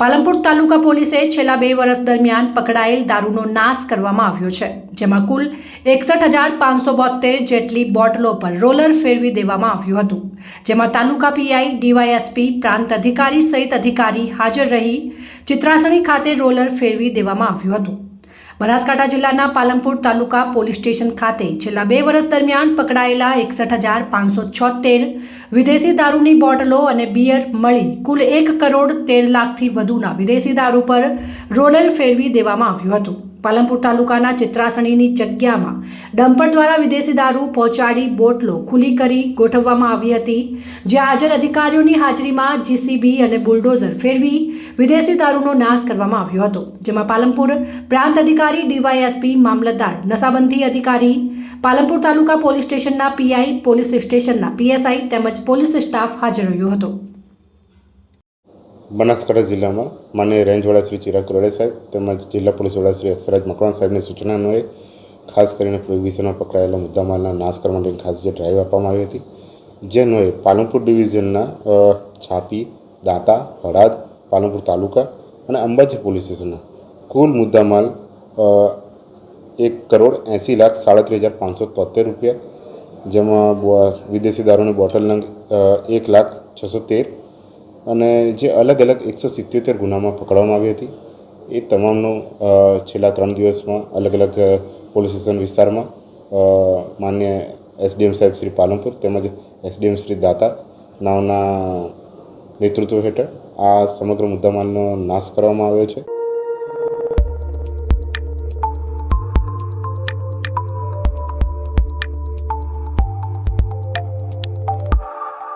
પાલનપુર તાલુકા પોલીસે છેલ્લા બે વર્ષ દરમિયાન પકડાયેલ દારૂનો નાશ કરવામાં આવ્યો છે, જેમાં કુલ એકસઠ હજાર પાંચસો બોતેર જેટલી બોટલો પર રોલર ફેરવી દેવામાં આવ્યું હતું, જેમાં તાલુકા પીઆઈ, ડીવાયએસપી, પ્રાંત અધિકારી સહિત અધિકારી હાજર રહી ચિત્રાસણી ખાતે રોલર ફેરવી દેવામાં આવ્યું હતું. બનાસકાંઠા જિલ્લાના પાલનપુર તાલુકા પોલીસ સ્ટેશન ખાતે છેલ્લા બે વર્ષ દરમિયાન પકડાયેલા એકસઠ હજાર પાંચસો છોતેર વિદેશી દારૂની બોટલો અને બિયર મળી કુલ એક કરોડ તેર લાખથી વધુના વિદેશી દારૂ પર રોલર ફેરવી દેવામાં આવ્યું હતું. પાલનપુર તાલુકાના ચિત્રાસણીની જગ્યામાં ડમ્પર દ્વારા વિદેશી દારૂ પહોંચાડી બોટલો ખુલ્લી કરી ગોઠવવામાં આવી હતી જ્યાં હાજર અધિકારીઓની હાજરીમાં જીસીબી અને બુલડોઝર ફેરવી વિદેશી દારૂનો નાશ કરવામાં આવ્યો હતો, જેમાં પાલનપુર પ્રાંત અધિકારી ડીવાયએસપી મામલતદાર, નશાબંધી અધિકારી, પાલનપુર તાલુકા પોલીસ સ્ટેશનના પીઆઈ, પોલીસ સ્ટેશનના પીએસઆઈ તેમજ પોલીસ સ્ટાફ હાજર રહ્યો હતો. બનાસકાંઠા જિલ્લામાં માન્ય રેન્જ વડા શ્રી ચિરાગ કરોડે સાહેબ તેમજ જિલ્લા પોલીસ વડા શ્રી અક્ષરાજ મકવાણ સાહેબની સૂચના અન્વયે ખાસ કરીને પ્રોહિબિશનમાં પકડાયેલા મુદ્દામાલના નાશ કરવા માટેની ખાસ જે ડ્રાઈવ આપવામાં આવી હતી જે અન્વયે પાલનપુર ડિવિઝનના છાપી, દાંતા, હળાદ, પાલનપુર તાલુકા અને અંબાજી પોલીસ સ્ટેશનના કુલ મુદ્દામાલ એક કરોડ એંસી લાખ સાડત્રીસ હજાર પાંચસો તોતેર રૂપિયા, જેમાં વિદેશી દારૂની બોટલ નંગ એક લાખ છસો તેર અને જે અલગ અલગ એકસો સિત્યોતેર ગુનામાં પકડવામાં આવી હતી, એ તમામનો છેલ્લા ત્રણ દિવસમાં અલગ અલગ પોલીસ સ્ટેશન વિસ્તારમાં માન્ય એસડીએમ સાહેબ શ્રી પાલનપુર તેમજ એસડીએમ શ્રી દાતા નાવના નેતૃત્વ હેઠળ આ સમગ્ર મુદ્દામાલનો નાશ કરવામાં આવ્યો છે.